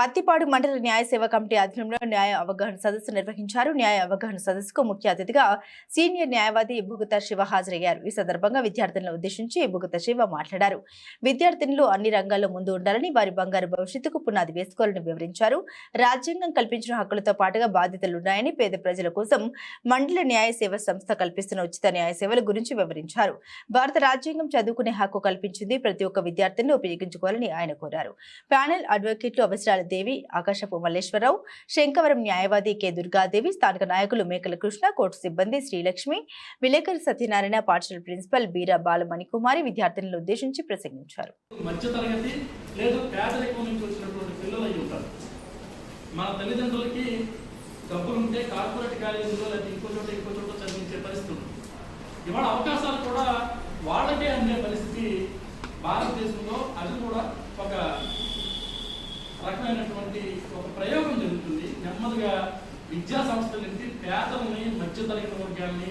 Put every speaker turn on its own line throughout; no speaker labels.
పత్తిపాడు మండల న్యాయ సేవా కమిటీ ఆధ్వర్యంలో న్యాయ అవగాహన సదస్సు నిర్వహించారు. న్యాయ అవగాహన సదస్సుకు ముఖ్య అతిథిగా సీనియర్ న్యాయవాది భుగత శివ హాజరయ్యారు. ఈ సందర్భంగా విద్యార్థులను ఉద్దేశించి భుగత శివ మాట్లాడారు. విద్యార్థినులు అన్ని రంగాల్లో ముందు ఉండాలని వారి బంగారు భవిష్యత్తుకు పునాది వేసుకోవాలని వివరించారు. రాజ్యాంగం కల్పించిన హక్కులతో పాటుగా బాధ్యతలున్నాయని పేద ప్రజల కోసం మండల న్యాయ సేవ సంస్థ కల్పిస్తున్న ఉచిత న్యాయ సేవల గురించి వివరించారు. భారత రాజ్యాంగం చదువుకునే హక్కు కల్పించింది ప్రతి ఒక్క విద్యార్థిని ఉపయోగించుకోవాలని ఆయన కోరారు. ప్యానెల్ అడ్వకేట్లు అవసరాలు దేవి ఆకాశపు మల్లేశ్వరరావు శంకవరం న్యాయవాది కె. దుర్గాదేవి స్థానిక నాయకులు మేకల కృష్ణ కోర్టు సిబ్బంది శ్రీలక్ష్మి విలేకరి సత్యనారాయణ పాఠశాల ప్రిన్సిపల్ బీరా బాలమణికుమారి విద్యార్థినులను ఉద్దేశించి ప్రసంగించారు.
మధ్యతరగతి మన తల్లిదండ్రులకి డబ్బులు ఉంటే కార్పొరేట్ కాలేజీలో లేకపోతే ఇంకో చోట ఇంకో చోట చదివించే పరిస్థితి ఉంది. ఇవాళ అవకాశాలు కూడా వాళ్ళకే అందే పరిస్థితి భారతదేశంలో. అది కూడా ఒక రకమైనటువంటి ఒక ప్రయోగం జరుగుతుంది. నెమ్మదిగా విద్యా సంస్థల నుంచి పేదలని మధ్యతరగతి వర్గాల్ని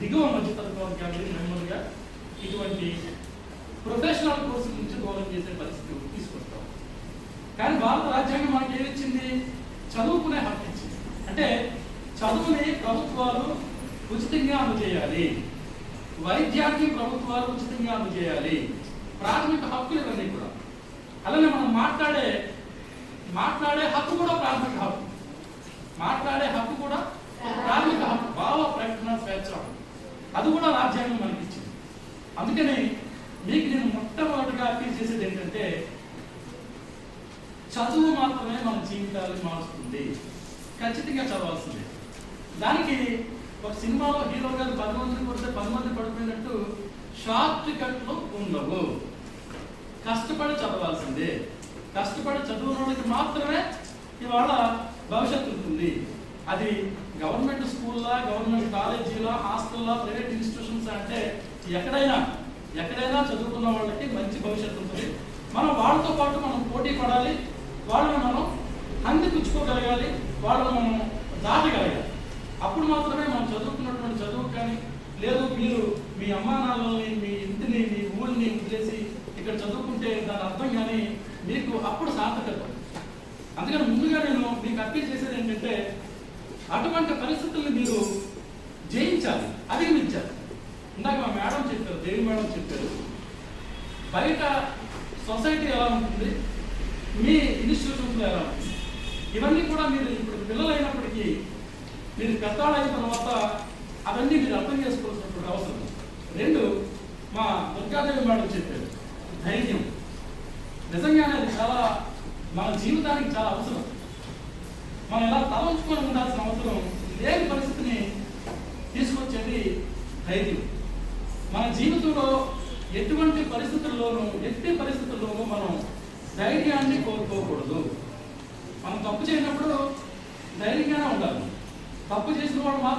దిగువ మధ్యతరగతి వర్గాల్ని నెమ్మదిగా ఇటువంటి ప్రొఫెషనల్ కోర్సు నుంచి దూరం చేసే పరిస్థితి తీసుకొస్తాం. కానీ భారత రాజ్యాంగం మనకి ఏమిచ్చింది చదువుకునే హక్కు ఇచ్చింది. అంటే చదువుని ప్రభుత్వాలు ఉచితంగా అందజేయాలి. వైద్యాన్ని ప్రభుత్వాలు ఉచితంగా అందజేయాలి. ప్రాథమిక హక్కులు ఇవన్నీ కూడా. అలానే మనం మాట్లాడే మాట్లాడే హక్కు కూడా ప్రాథమిక హక్కు. మాట్లాడే హక్కు కూడా ప్రాథమిక హక్కు. భావ ప్రకటన స్వేచ్ఛ. అది కూడా రాజ్యాంగం మనకి ఇచ్చింది. అందుకని మీకు నేను మొట్టమొదటిగా అప్పీల్ చేసేది ఏంటంటే చదువు మాత్రమే మన జీవితాలను మారుస్తుంది. ఖచ్చితంగా చదవాల్సిందే. దానికి ఒక సినిమాలో హీరో గారు పది మంది కొడితే పది మంది పడిపోయినట్టు షార్ట్ కట్లు ఉండవు. కష్టపడి చదవాల్సిందే. కష్టపడి చదువునోడికి మాత్రమే ఇవాళ భవిష్యత్తు ఉంటుంది. అది గవర్నమెంట్ స్కూల్లా గవర్నమెంట్ కాలేజీలా హాస్టల్లా ప్రైవేట్ ఇన్స్టిట్యూషన్స్ అంటే ఎక్కడైనా ఎక్కడైనా చదువుకున్న వాళ్ళకి మంచి భవిష్యత్తు ఉంటుంది. మనం వాళ్ళతో పాటు మనం పోటీ పడాలి. వాళ్ళని మనం అందిపుచ్చుకోగలగాలి వాళ్ళని మనం దాటగలగాలి. అప్పుడు మాత్రమే మనం చదువుకున్నటువంటి చదువు కానీ లేదు మీరు మీ అమ్మా నాన్నల్ని మీ ఇంటిని మీ ఊరిని వదిలేసి ఇక్కడ చదువుకుంటే దాని అర్థం కానీ మీకు అప్పుడు సార్థకత అందుకని ముందుగా నేను మీకు అప్పీల్ చేసేది ఏంటంటే అటువంటి పరిస్థితుల్ని మీరు జయించాలి అధిగమించాలి. ఇందాక మా మేడం చెప్పారు దేవి మేడం చెప్పారు. బయట సొసైటీ ఎలా ఉంటుంది? మీ ఇన్స్టిట్యూషన్స్లో ఎలా ఉంటుంది? ఇవన్నీ కూడా మీరు ఇప్పుడు పిల్లలైనప్పటికీ మీరు పెద్దవాళ్ళు అయిన తర్వాత అవన్నీ మీరు అర్థం చేసుకోవాల్సినటువంటి అవసరం రెండు మా దుర్గాదేవి మేడం చెప్పారు ధైర్యం. నిజంగానే అది చాలా మన జీవితానికి చాలా అవసరం. మనం ఇలా తలంచుకొని ఉండాల్సిన అవసరం లేని పరిస్థితిని తీసుకొచ్చేది ధైర్యం. మన జీవితంలో ఎటువంటి పరిస్థితుల్లోనూ ఎట్టి పరిస్థితుల్లోనూ మనం ధైర్యాన్ని కోరుకోకూడదు మనం తప్పు చేసినప్పుడు ధైర్యంగానే ఉండాలి. తప్పు చేసిన వాడు మాత్రం